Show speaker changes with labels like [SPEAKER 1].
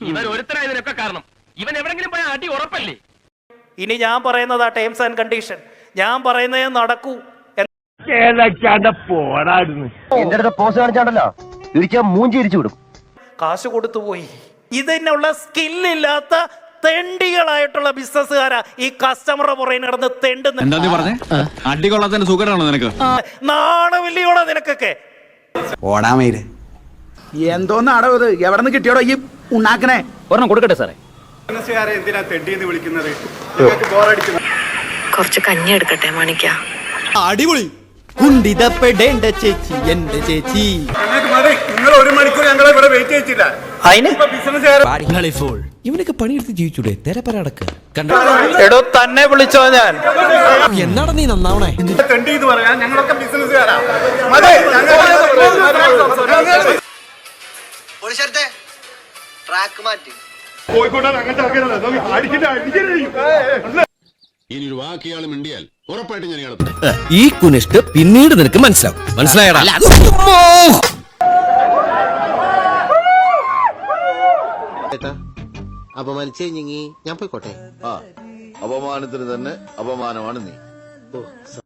[SPEAKER 1] ഇവൻ ഒരുത്തരായതിനൊക്കെ കാരണം. ഇവൻ എവിടെങ്കിലും പോയാൽ അടി ഉറപ്പല്ലേ?
[SPEAKER 2] ഇനി ഞാൻ പറയുന്നതാ ആ ടേംസ് ആൻഡ് കണ്ടീഷൻ ഞാൻ പറയുന്നത് നടക്കൂ.
[SPEAKER 3] എന്റെ അടുത്ത് പോസ് കാണിച്ചാണ്ടല്ലോ. തിരിച്ചാ മൂഞ്ചി ഇരിച്ചു വിടും.
[SPEAKER 2] കാശ് കൊടുത്തു പോയി. ഇതിനുള്ള സ്കില്ലില്ലാത്ത തെണ്ടികളായിട്ടുള്ള ബിസിനസ്സുകാരാ ഈ കസ്റ്റമറുടെ പുറകെ നടന്ന് തെണ്ടുന്ന
[SPEAKER 4] എന്താ നീ പറഞ്ഞേ? അടികൊള്ളാത്തതിന്റെ സുഖമാണോ നിനക്ക്?
[SPEAKER 2] നാണമില്ലയോടാ നിനക്കൊക്കെ?
[SPEAKER 4] ഓടാമേര്
[SPEAKER 5] എന്തോന്നാടോ ഇത്? എവിടെ നിന്ന് കിട്ടിയോടോ ഈ ഉണ്ടാക്കണേ
[SPEAKER 1] ഒരെണ്ണം കൊടുക്കട്ടെ സാറേ.
[SPEAKER 6] എന്തിനാ തെണ്ടിയെന്ന് വിളിക്കുന്നത്?
[SPEAKER 7] കുറച്ച് കഞ്ഞി എടുക്കട്ടെ മാണിക്ക.
[SPEAKER 8] അടിപൊളി. കുണ്ടിതപ്പെടേണ്ട ചേച്ചി എന്റെ ചേച്ചി.
[SPEAKER 6] നിങ്ങൾ ഒരു മണിക്കൂർ ഞങ്ങളെ ഇവിടെ വെയിറ്റ് ചെയ്യിച്ചില്ല
[SPEAKER 8] ഫോൾ ഇവനൊക്കെ പണിയെടുത്ത് ജീവിച്ചൂടെ. തെരപ്പരടക്ക് കണ്ട?
[SPEAKER 2] എടോ തന്നെ വിളിച്ചോ ഞാൻ.
[SPEAKER 8] എന്നാണ് നീ നന്നാവണേ?
[SPEAKER 6] ഞങ്ങളൊക്കെ ബിസിനസ്സുകാരാ
[SPEAKER 3] ട്രാക്ക് മാറ്റി.
[SPEAKER 6] കോഴിക്കോട്ടാണ് അങ്ങനത്തെ
[SPEAKER 9] ഇനി ഒരു വാക്കിയാൾ മിണ്ടിയാൽ ഉറപ്പായിട്ട് ഞാൻ
[SPEAKER 8] ഈ കുനിഷ്ട് പിന്നീട് നിനക്ക് മനസ്സിലാവും. മനസ്സിലായടാ?
[SPEAKER 3] അപമാനിച്ചു ഞങ്ങി ഞാൻ പോയിക്കോട്ടെ?
[SPEAKER 9] ആ അപമാനത്തിന് തന്നെ അപമാനമാണ് നീ.